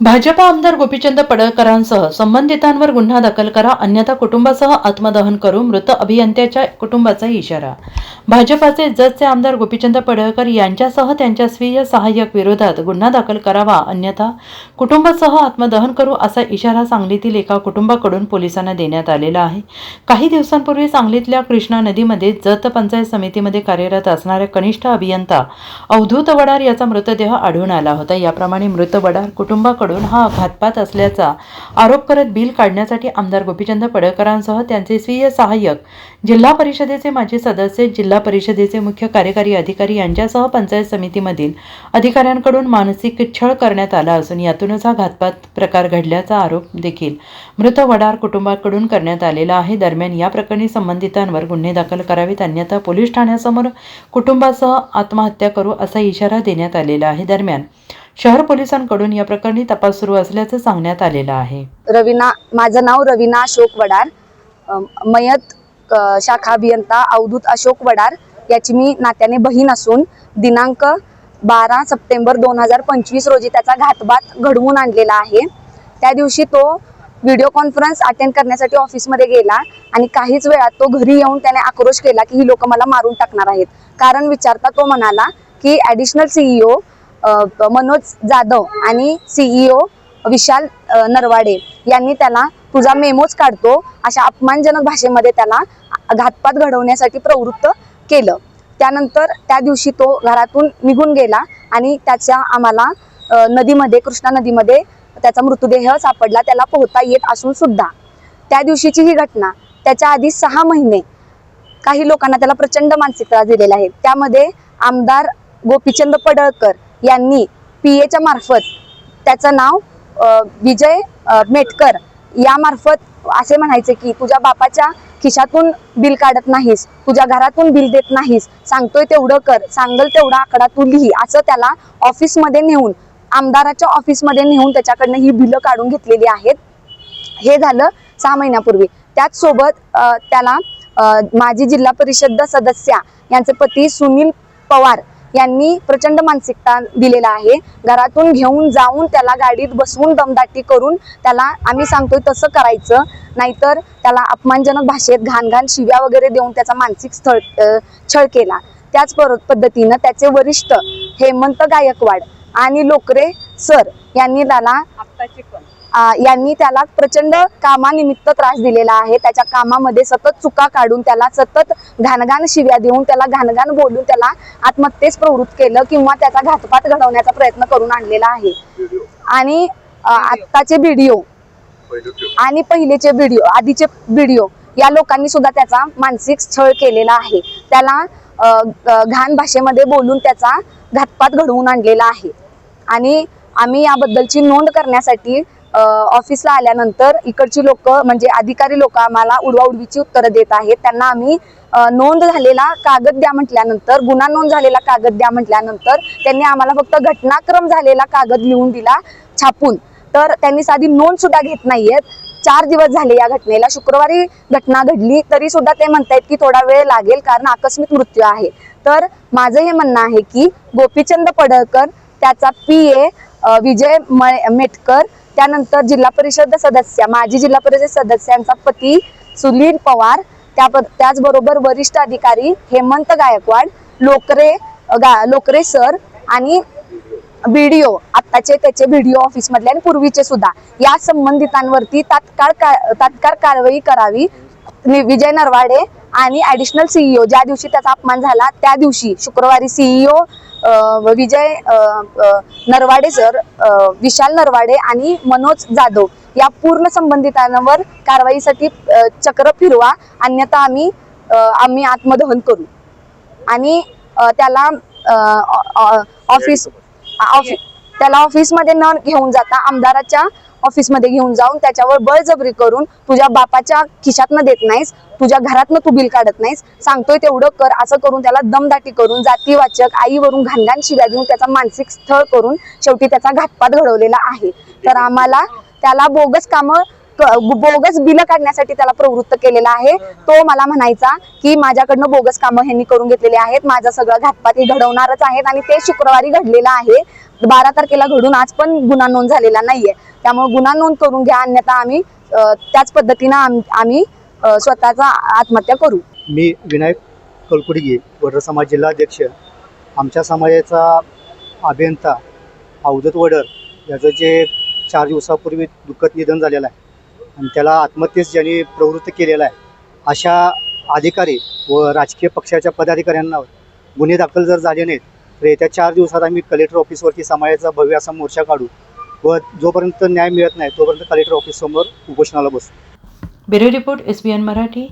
भाजपा आमदार गोपीचंद पडळकरांसह संबंधितांवर गुन्हा दाखल करा अन्यथा कुटुंबासह आत्मदहन करू मृत अभियंत्याच्या कुटुंबाचा इशारा. भाजपाचे जतचे आमदार गोपीचंद पडळकर यांच्यासह त्यांच्या स्वीय सहाय्यक विरोधात गुन्हा दाखल करावा अन्यथा कुटुंबासह आत्मदहन करू असा इशारा सांगलीतील एका कुटुंबाकडून पोलिसांना देण्यात आलेला आहे. काही दिवसांपूर्वी सांगलीतल्या कृष्णा नदीमध्ये जत पंचायत समितीमध्ये कार्यरत असणाऱ्या कनिष्ठ अभियंता अवधूत वडार याचा मृतदेह आढळून आला होता. याप्रमाणे मृत वडार कुटुंबाकडून हा घातपात असल्याचा आरोप करत बिल काढण्यासाठी आमदार गोपीचंद पडळकरांसह त्यांचे स्वीय सहाय्यक जिल्हा परिषदेचे माजी सदस्य जिल्हा परिषदेचे मुख्य कार्यकारी अधिकारी यांच्यासह पंचायत समितीमधील अधिकाऱ्यांकडून मानसिक छळ करण्यात आला असून यातूनच हा घातपात प्रकार घडल्याचा आरोप देखील मृत वडार कुटुंबाकडून करण्यात आलेला आहे. दरम्यान या प्रकरणी संबंधितांवर गुन्हे दाखल करावेत. अन्यथा पोलीस ठाण्यासमोर कुटुंबासह आत्महत्या करू असा इशारा देण्यात आलेला आहे. दरम्यान शहर पोलिसांकडून या प्रकरणी तपास सुरू असल्याचं सांगण्यात आलेलं आहे. रवीना माझं नाव रवीना अशोक वडार. मयत शाखा अभियंता अवधूत अशोक वडार याची मी नात्याने बहीण असून दिनांक बारा सप्टेंबर दोन हजार पंचवीस रोजी त्याचा घातपात घडवून आणलेला आहे. त्या दिवशी तो व्हिडिओ कॉन्फरन्स अटेंड करण्यासाठी ऑफिसमध्ये गेला आणि काहीच वेळात तो घरी येऊन त्याने आक्रोश केला की ही लोक मला मारून टाकणार आहेत. कारण विचारता तो म्हणाला की ॲडिशनल सीईओ मनोज जाधव आणि सीईओ विशाल नरवाडे यांनी त्याला तुझा मेमोच काढतो अशा अपमानजनक भाषेमध्ये त्याला घातपात घडवण्यासाठी प्रवृत्त केलं. त्यानंतर त्या दिवशी तो घरातून निघून गेला आणि त्याच्या आम्हाला नदीमध्ये कृष्णा नदीमध्ये त्याचा मृतदेह सापडला त्याला पोहता येत असून सुद्धा. त्या दिवशीची ही घटना त्याच्या आधी सहा महिने काही लोकांना त्याला प्रचंड मानसिक त्रास दिलेला आहे. त्यामध्ये आमदार गोपीचंद पडळकर यांनी पी एच्या मार्फत त्याचं नाव विजय मेटकर यामार्फत असे म्हणायचे की तुझ्या बापाच्या खिशातून बिल काढत नाहीस तुझ्या घरातून बिल देत नाहीस सांगतोय तेवढं कर सांगल तेवढा आकडा तू लिही असं त्याला ऑफिसमध्ये नेऊन आमदाराच्या ऑफिसमध्ये नेऊन त्याच्याकडनं ही बिलं काढून घेतलेली आहेत. हे झालं सहा महिन्यापूर्वी. त्याचसोबत त्याला माजी जिल्हा परिषद सदस्या यांचे पती सुनील पवार यांनी प्रचंड मानसिकता दिलेला आहे. घरातून घेऊन जाऊन त्याला गाडीत बसवून दमदाटी करून त्याला आम्ही सांगतोय तसं करायचं. नाहीतर त्याला अपमानजनक भाषेत घाण घाण शिव्या वगैरे देऊन त्याचा मानसिक स्थळ छळ केला. त्याच पद्धतीनं त्याचे वरिष्ठ हेमंत गायकवाड आणि लोकरे सर यांनी त्याला यांनी त्याला प्रचंड कामानिमित्त त्रास दिलेला आहे. त्याच्या कामामध्ये सतत चुका काढून त्याला सतत घाणघाण शिव्या देऊन त्याला घाणघाण बोलून त्याला आत्महत्येस प्रवृत्त केलं किंवा त्याचा घातपात घडवण्याचा प्रयत्न करून आणलेला आहे. आणि आत्ताचे व्हिडिओ आणि पहिलेचे व्हिडिओ आधीचे व्हिडिओ या लोकांनी सुद्धा त्याचा मानसिक छळ केलेला आहे. त्याला घाण भाषेमध्ये बोलून त्याचा घातपात घडवून आणलेला आहे. आणि आम्ही याबद्दलची नोंद करण्यासाठी ऑफिसला आल्यानंतर इकडची लोक म्हणजे अधिकारी लोक आम्हाला उडवाउडवीची उत्तरं देत आहेत. त्यांना आम्ही नोंद झालेला कागद द्या म्हटल्यानंतर गुन्हा नोंद झालेला कागद द्या म्हटल्यानंतर त्यांनी आम्हाला फक्त घटनाक्रम झालेला कागद लिहून दिला छापून. तर त्यांनी साधी नोंद सुद्धा घेत नाहीयेत. चार दिवस झाले या घटनेला. शुक्रवारी घटना घडली तरी सुद्धा ते म्हणतायत की थोडा वेळ लागेल कारण आकस्मिक मृत्यू आहे. तर माझं हे म्हणणं आहे की गोपीचंद पडळकर त्याचा पी ए विजय मेटकर त्यानंतर जिल्हा परिषद सदस्य माजी जिल्हा परिषद सदस्यांचा पती सुनील पवार त्या त्याचबरोबर वरिष्ठ अधिकारी हेमंत गायकवाड लोकरे गा लोकरे सर आणि व्हिडिओ आत्ताचे त्याचे व्हिडिओ ऑफिस मधले आणि पूर्वीचे सुद्धा. या संबंधितांवरती तात्काळ का- तात्काळ कारवाई करावी. विजय नरवाडे आणि ऍडिशनल सीईओ ज्या दिवशी त्याचा अपमान झाला त्या दिवशी शुक्रवारी सीईओ विजय नरवाडे सर विशाल नरवाडे आणि मनोज जाधव या पूर्ण संबंधितांवर कारवाईसाठी चक्र फिरवा अन्यथा आम्ही आम्ही आत्मदहन करू. आणि त्याला ऑफिस ऑफि- त्याला ऑफिसमध्ये न घेऊन जाता आमदाराच्या ऑफिसमध्ये घेऊन जाऊन त्याच्यावर बळजबरी करून तुझ्या बापाच्या खिशातनं देत नाहीस तुझ्या घरातनं तू बिल काढत नाहीस. सांगतोय तेवढं कर असं करून त्याला दमदाटी करून जातीवाचक आईवरून घाणघाण शिव्या देऊन त्याचा मानसिक स्थळ करून शेवटी त्याचा घातपात घडवलेला आहे. तर आम्हाला त्याला बोगस कामं बोगस बिल काढण्यासाठी त्याला प्रवृत्त केलेला आहे. तो मला म्हणायचा की माझ्याकडनं बोगस कामं ह्यांनी करून घेतलेली आहेत. माझं सगळं घातपाती घडवणारच आहेत आणि ते शुक्रवारी घडलेलं आहे. बारा तारखेला घडून आज पण गुन्हा नोंद झालेला नाहीये. त्यामुळे गुन्हा नोंद करून घ्या अन्यथा आम्ही त्याच पद्धतीनं आम- आम्ही स्वतःचा आत्महत्या करू. मी विनायक कलकुडगी वडर समाज जिल्हाध्यक्ष. आमच्या समाजाचा अभियंता अवधूत वडर याचं जे चार दिवसापूर्वी दुःखद निधन झालेलं आहे. आणि त्याला आत्महत्येस ज्यांनी प्रवृत्त केलेला आहे अशा अधिकारी व राजकीय पक्षाच्या पदाधिकाऱ्यांना गुन्हे दाखल जर झाले नाहीत तर येत्या चार दिवसात आम्ही कलेक्टर ऑफिसवरती समाजाचा भव्य असा मोर्चा काढू व जोपर्यंत न्याय मिळत नाही तोपर्यंत कलेक्टर ऑफिससमोर उपोषणाला बसू. Bureau report S B N Marathi.